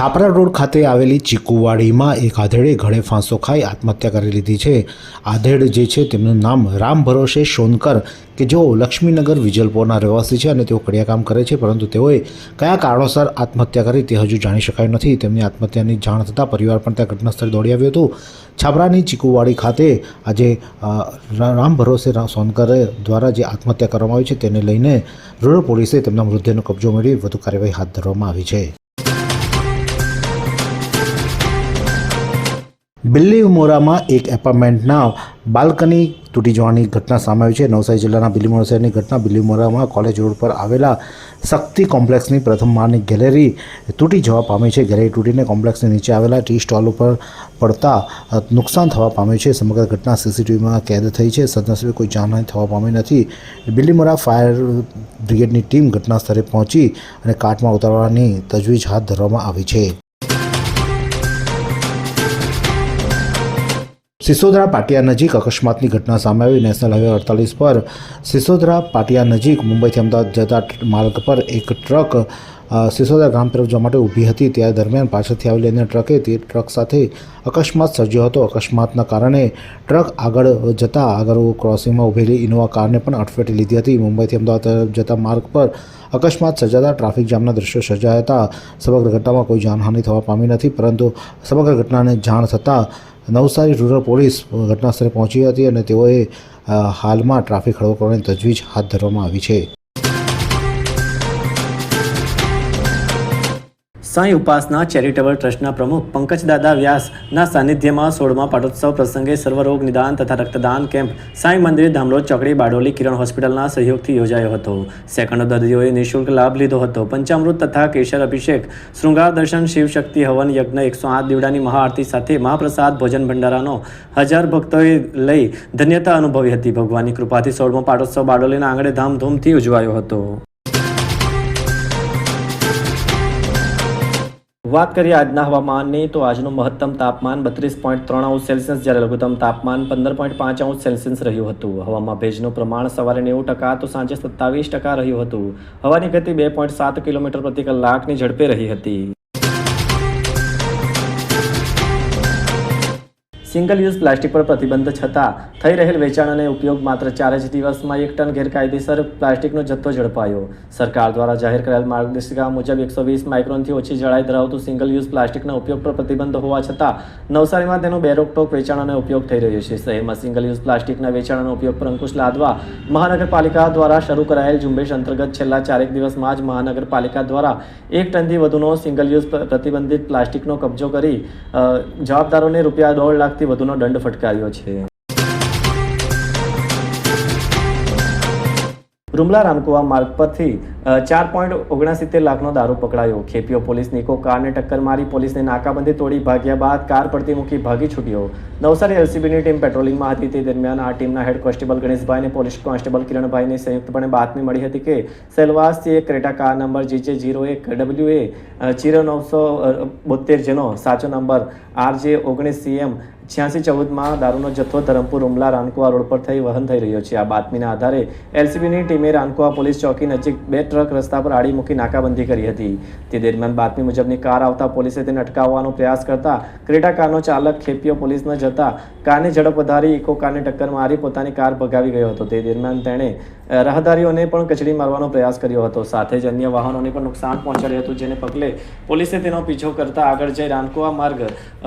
છાપરા road ખાતે આવેલી ચીકુવાડીમાં એક આધેડે ઘડે ફાંસો ખાઈ આત્મહત્યા કરી લીધી છે. આધેડ જે છે તેમનું નામ રામ ભરોસે સોનકર કે જેઓ લક્ષ્મીનગર વિજલપોરના રહેવાસી છે અને તેઓ કડિયાકામ કરે છે, પરંતુ તેઓએ કયા કારણોસર આત્મહત્યા કરી તે હજુ જાણી શકાયું નથી. તેમની આત્મહત્યાની જાણ થતાં પરિવાર પણ ત્યાં ઘટનાસ્થળે દોડી આવ્યું હતું. છાપરાની ચીકુવાડી ખાતે આજે રામ ભરોસે સોનકર દ્વારા જે આત્મહત્યા કરવામાં આવી છે તેને લઈને રૂરલ પોલીસે તેમના મૃતદેહનો કબજો મેળવી વધુ કાર્યવાહી હાથ ધરવામાં આવી છે. બિલ્લીમોરામાં એક એપાર્ટમેન્ટના બાલ્કની તૂટી જવાની ઘટના સામે આવી છે. નવસારી જિલ્લાના બિલીમોરા શહેરની ઘટના બિલીમોરામાં કોલેજ રોડ પર આવેલા શક્તિ કોમ્પ્લેક્સની પ્રથમ માળની ગેલેરી તૂટી જવા પામી છે. ગેલેરી તૂટીને કોમ્પ્લેક્સની નીચે આવેલા ટી સ્ટોલ ઉપર પડતા નુકસાન થવા પામ્યું છે. સમગ્ર ઘટના સીસીટીવીમાં કેદ થઈ છે. સદનસીબે કોઈ જાનહાની થવા પામી નથી. બિલીમોરા ફાયર બ્રિગેડની ટીમ ઘટના સ્થળે પહોંચી અને કાટમાં ઉતારવાની તજવીજ હાથ ધરવામાં આવી છે. સિસોદરા પાટિયા નજીક અકસ્માતની ઘટના સામે આવી. નેશનલ હાઈવે અડતાલીસ પર સિસોદરા પાટિયા નજીક મુંબઈથી અમદાવાદ જતા માર્ગ પર એક ટ્રક સિસોદરા ગામ તરફ જવા માટે ઊભી હતી. ત્યાં દરમિયાન પાછળથી આવેલી અન્ય ટ્રકે તે ટ્રક સાથે અકસ્માત સર્જ્યો હતો. અકસ્માતના કારણે ટ્રક આગળ જતાં આગળ ક્રોસિંગમાં ઊભેલી ઇનોવા કારને પણ અડફેટે લીધી હતી. મુંબઈથી અમદાવાદ તરફ જતા માર્ગ પર અકસ્માત સર્જાતા ટ્રાફિક જામના દ્રશ્યો સર્જાયા હતા. સમગ્ર ઘટનામાં કોઈ જાનહાનિ થવા પામી નથી, પરંતુ સમગ્ર ઘટનાને જાણ થતાં નવસારી રૂરલ પોલીસ ઘટનાસ્થળે પહોંચી હતી અને તેઓએ હાલમાં ટ્રાફિક હળવો કરવાની તજવીજ હાથ ધરવામાં આવી છે. સાંઈ ઉપાસના ચેરિટેબલ ટ્રસ્ટના પ્રમુખ પંકજદાદા વ્યાસના સાનિધ્યમાં સોળમા પાટોત્સવ પ્રસંગે સર્વરોગ નિદાન તથા રક્તદાન કેમ્પ સાંઈ મંદિર ધામલોદ ચોકડી બારડોલી કિરણ હોસ્પિટલના સહયોગથી યોજાયો હતો. સેંકડો દર્દીઓએ નિઃશુલ્ક લાભ લીધો હતો. પંચામૃત તથા કેશર અભિષેક, શૃંગાર દર્શન શિવશક્તિ હવન યજ્ઞ, એકસો આઠ દીવડાની મહાઆરતી સાથે મહાપ્રસાદ, ભોજન ભંડારાનો હજાર ભક્તોએ લઈ ધન્યતા અનુભવી હતી. ભગવાનની કૃપાથી સોળમો પાટોત્સવ બારડોલીના આંગણે ધામધૂમથી ઉજવાયો હતો. વાત કરીએ આજના હવામાનની, તો આજનું મહત્તમ તાપમાન બત્રીસ પોઈન્ટ ત્રણ અંશ સેલ્સિયસ, જ્યારે લઘુત્તમ તાપમાન પંદર પોઈન્ટ પાંચ અંશ સેલ્સિયસ રહ્યું હતું. હવામાં ભેજનું પ્રમાણ સવારે નેવું ટકા, તો સાંજે સત્તાવીસ ટકા રહ્યું હતું. હવાની ગતિ બે પોઈન્ટ સાત કિલોમીટર પ્રતિ કલાકની ઝડપે રહી હતી. સિંગલ યુઝ પ્લાસ્ટિક પર પ્રતિબંધ છતાં થઈ રહેલ વેચાણ અને ઉપયોગ માત્ર ચાર જ દિવસમાં એક ટન ગેરકાયદેસર પ્લાસ્ટિકનો જથ્થો ઝડપાયો. સરકાર દ્વારા જાહેર કરેલ માર્ગદર્શિકા મુજબ એકસો વીસ માઇક્રોનથી ઓછી જળાઈ ધરાવતું સિંગલ યુઝ પ્લાસ્ટિકના ઉપયોગ પર પ્રતિબંધ હોવા છતાં નવસારીમાં તેનો બેરોકટોક વેચાણ અને ઉપયોગ થઈ રહ્યો છે. શહેરમાં સિંગલ યુઝ પ્લાસ્ટિકના વેચાણ અને ઉપયોગ પર અંકુશ લાદવા મહાનગરપાલિકા દ્વારા શરૂ કરાયેલ ઝુંબેશ અંતર્ગત છેલ્લા ચારેક દિવસમાં જ મહાનગરપાલિકા દ્વારા એક ટનથી વધુનો સિંગલ યુઝ પ્રતિબંધિત પ્લાસ્ટિકનો કબજો કરી જવાબદારોને રૂપિયા દોઢ લાખથી વધુનો દંડ ફટકાર્યો છે. રૂમલા રામકુવા માર્ગ પરથી ચાર પોઈન્ટ ઓગણસિત્તેર લાખનો દારૂ પકડાયો. ખેપીઓ પોલીસ નિકો કારને ટક્કર મારી પોલીસને નાકાબંધી તોડી ભાગ્યા બાદ કાર પડતી મૂકી ભાગી છૂટ્યો. નવસારી એલસીબીની ટીમ પેટ્રોલિંગમાં હતી. તે દરમિયાન આ ટીમના હેડ કોન્સ્ટેબલ ગણેશભાઈ અને પોલીસ કોન્સ્ટેબલ કિરણભાઈને સંયુક્તપણે બાતમી મળી હતી કે સેલવાસથી એક Creta car number GJ zero એક ડબલ્યુ એ જીરો નવસો બોતેર જેનો સાચો નંબર આરજે ઓગણીસ સીએમ છ્યાસી ચૌદમાં દારૂનો જથ્થો ધરમપુર ઉમલા રાનકુવા રોડ પર થઈ વહન થઈ રહ્યો છે. આ બાતમીના આધારે એલસીબીની ટીમે રાનકુવા પોલીસ ચોકી નજીક બે ટ્રક રસ્તા પર આડી મૂકી નાકાબંધી કરી હતી. તે દરમિયાન બાતમી મુજબની કાર આવતા પોલીસે તેને અટકાવવાનો પ્રયાસ કરતા ક્રેટા કારનો ચાલક ખેપિયો પોલીસને જતા કારની ઝડપ વધારી ઇકો કારને ટક્કર મારી પોતાની કાર ભગાવી ગયો હતો. તે દરમિયાન તેણે રાહદારીઓને પણ કચડી મારવાનો પ્રયાસ કર્યો હતો. સાથે જ અન્ય વાહનોને પણ નુકસાન પહોંચાડ્યું હતું, જેને પગલે પોલીસે તેનો પીછો કરતા આગળ જઈ રાનકુવા માર્ગ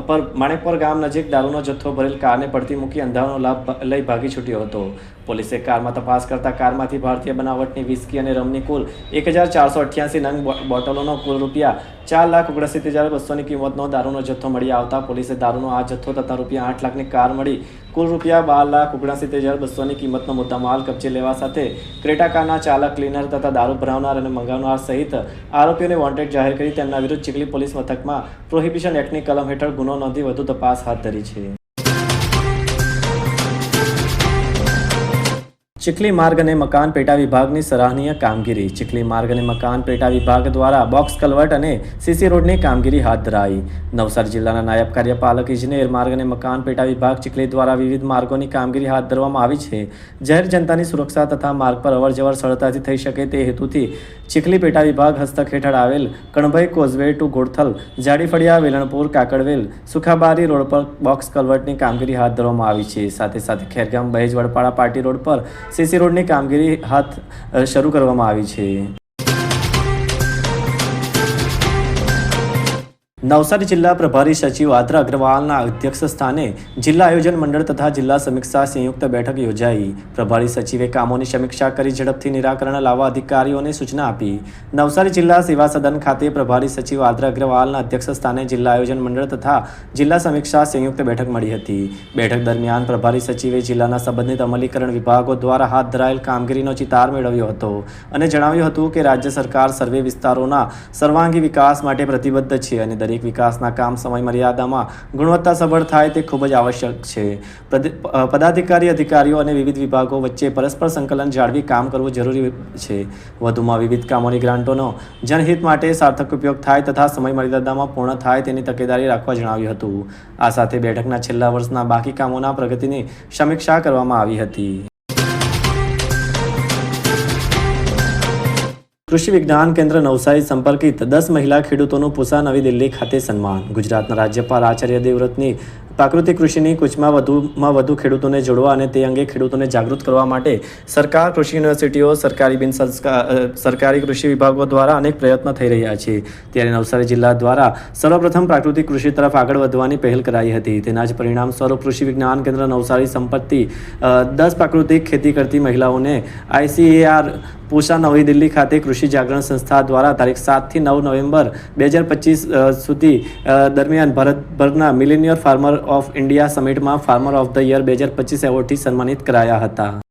પર માણેકપર ગામ નજીક દારૂનો જથ્થો ભરેલ કારને પડતી મૂકી અંધારાનો લાભ લઈ ભાગી છૂટ્યો હતો. પોલીસે કારમાં તપાસ કરતા કારમાંથી ભારતીય બનાવટની વિસ્કી અને રમની કુલ એક હજાર ચારસો અઠ્યાસી નંગ બોટલોનો કુલ રૂપિયા ચાર લાખ ઓગણસિત્તેર હજાર બસોની કિંમતનો દારૂનો જથ્થો મળી આવતા પોલીસે દારૂનો આ જથ્થો તથા રૂપિયા આઠ લાખની કાર મળી કુલ રૂપિયા બાર લાખ ઓગણસિત્તેર હજાર બસોની કિંમતનો મુદ્દામાલ કબજે લેવા સાથે ક્રેટા કારના ચાલક ક્લીનર તથા દારૂ ભરાવનાર અને મંગાવનાર સહિત આરોપીઓને વોન્ટેડ જાહેર કરી તેમના વિરુદ્ધ ચીખલી પોલીસ મથકમાં પ્રોહિબિશન એક્ટની કલમ હેઠળ ગુનો નોંધી વધુ તપાસ હાથ ધરી છે. ચીખલી માર્ગ અને મકાન પેટા વિભાગની સરાહનીય કામગીરી. ચીખલી માર્ગ અને મકાન પેટા વિભાગ દ્વારા બોક્સ કલવર્ટ અને સીસી રોડની કામગીરી હાથ ધરાઈ. નવસારી જિલ્લાના નાયબ કાર્યપાલક ઇજનેર માર્ગ અને મકાન પેટા વિભાગ ચીખલી દ્વારા વિવિધ માર્ગોની કામગીરી હાથ ધરવામાં આવી છે. જાહેર જનતાની સુરક્ષા તથા માર્ગ પર અવરજવર સરળતાથી થઈ શકે તે હેતુથી ચીખલી પેટા વિભાગ હસ્તક હેઠળ આવેલ Kanbhai causeway to Golthal Jadifaliya, Velanpur, Kakadvel, Sukhabari road પર બોક્સ કલવર્ટની કામગીરી હાથ ધરવામાં આવી છે. સાથે સાથે ખેરગામ બહેજ વડપાડા પાર્ટી રોડ પર સીસી રોડની કામગીરી હાથ શરૂ કરવામાં આવી છે. નવસારી જિલ્લા પ્રભારી સચિવ આદ્ર અગ્રવાલના અધ્યક્ષ સ્થાને જિલ્લા આયોજન મંડળ તથા જિલ્લા સમીક્ષા સંયુક્ત બેઠક યોજાઈ. પ્રભારી સચિવે કામોની સમીક્ષા કરી ઝડપથી નિરાકરણ લાવવા અધિકારીઓને સૂચના આપી. નવસારી જિલ્લા સેવા સદન ખાતે પ્રભારી સચિવ આદ્ર અગ્રવાલના અધ્યક્ષ સ્થાને જિલ્લા આયોજન મંડળ તથા જિલ્લા સમીક્ષા સંયુક્ત બેઠક મળી હતી. બેઠક દરમિયાન પ્રભારી સચિવે જિલ્લાના સંબંધિત અમલીકરણ વિભાગો દ્વારા હાથ ધરાયેલ કામગીરીનો ચિતાર મેળવ્યો હતો અને જણાવ્યું હતું કે રાજ્ય સરકાર સર્વે વિસ્તારોના સર્વાંગી વિકાસ માટે પ્રતિબદ્ધ છે અને દરેક વિકાસના કામ સમય મર્યાદામાં ગુણવત્તાસભર થાય તે ખૂબ જ આવશ્યક છે. પદાધિકારી, અધિકારીઓ અને વિવિધ વિભાગો વચ્ચે પરસ્પર સંકલન જાળવી કામ કરવું જરૂરી છે. વધુમાં વિવિધ કામોની ગ્રાન્ટોનો જનહિત માટે સાર્થક ઉપયોગ થાય તથા સમય મર્યાદામાં પૂર્ણ થાય તેની તકેદારી રાખવા જણાવ્યું હતું. આ સાથે બેઠકના છેલ્લા વર્ષના બાકી કામોના પ્રગતિની સમીક્ષા કરવામાં આવી હતી. કૃષિ વિજ્ઞાન કેન્દ્ર નવસારી સંપર્કિત દસ મહિલા ખેડૂતોનું પૂસા નવી દિલ્હી ખાતે સન્માન. ગુજરાતના રાજ્યપાલ આચાર્ય દેવવ્રતની પ્રાકૃતિક કૃષિની કૂચમાં વધુમાં વધુ ખેડૂતોને જોડવા અને તે અંગે ખેડૂતોને જાગૃત કરવા માટે સરકાર, કૃષિ યુનિવર્સિટીઓ, સરકારી બિન સરકારી કૃષિ વિભાગો દ્વારા અનેક પ્રયત્નો થઈ રહ્યા છે. ત્યારે નવસારી જિલ્લા દ્વારા સર્વપ્રથમ પ્રાકૃતિક કૃષિ તરફ આગળ વધવાની પહેલ કરાઈ હતી. તેના જ પરિણામ સ્વરૂપ કૃષિ વિજ્ઞાન કેન્દ્ર નવસારી સંપત્તિ દસ પ્રાકૃતિક ખેતી કરતી મહિલાઓને આઈસીએઆર પૂષા નવી દિલ્હી ખાતે કૃષિ જાગરણ સંસ્થા દ્વારા તારીખ સાતથી નવ નવેમ્બર બે હજાર પચીસ સુધી દરમિયાન ભારતભરના મિલેનિયર ફાર્મર ઓફ ઇન્ડિયા સમિટમાં ફાર્મર ઓફ ધ યર બે હજાર પચીસ એવોર્ડથી સન્માનિત કરાયા હતા.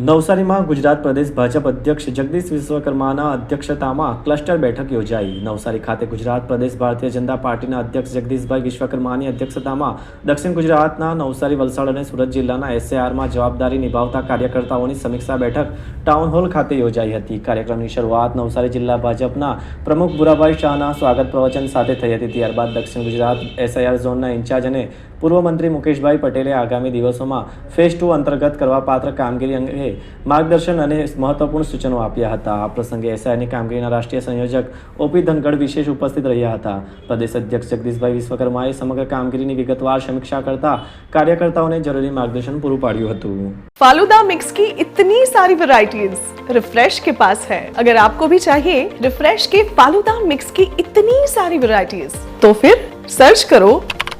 નવસારીમાં ગુજરાત પ્રદેશ ભાજપ અધ્યક્ષ જગદીશ વિશ્વકર્માના અધ્યક્ષતામાં ક્લસ્ટર બેઠક યોજાઈ. નવસારી ખાતે ગુજરાત પ્રદેશ ભારતીય જનતા પાર્ટીના અધ્યક્ષ જગદીશભાઈ વિશ્વકર્માની અધ્યક્ષતામાં દક્ષિણ ગુજરાતના નવસારી, વલસાડ અને સુરત જિલ્લાના એસએઆરમાં જવાબદારી નિભાવતા કાર્યકર્તાઓની સમીક્ષા બેઠક ટાઉન હોલ ખાતે યોજાઈ હતી. કાર્યક્રમની શરૂઆત નવસારી જિલ્લા ભાજપના પ્રમુખ બુરાભાઈ શાહના સ્વાગત પ્રવચન સાથે થઈ હતી. ત્યારબાદ દક્ષિણ ગુજરાત એસઆઈઆર ઝોનના ઇન્ચાર્જ અને પૂર્વ મંત્રી મુકેશભાઈ પટેલે આગામી દિવસોમાં ફેઝ ટુ અંતર્ગત કરવા પાત્ર કામગીરી અંગે માર્ગદર્શન અને મહત્વપૂર્ણ સૂચનો આપ્યા હતા આ પ્રસંગે એસઆઈની કામગીરીના રાષ્ટ્રીય સંયોજક ઓપી ધનગઢ વિશેષ ઉપસ્થિત રહ્યા હતા પ્રદેશ અધ્યક્ષ જગદીશભાઈ વિશ્વકર્માએ સમગ્ર કામગીરીની વિગતવાર સમીક્ષા કરતા કાર્યકર્તાઓને જરૂરી માર્ગદર્શન પૂરું પાડ્યું હતું फालूदा मिक्स की इतनी सारी वैरायटीज रिफ्रेश के पास है अगर आपको भी चाहिए रिफ्रेश के फालूदा मिक्स की इतनी सारी वैरायटीज तो फिर सर्च करो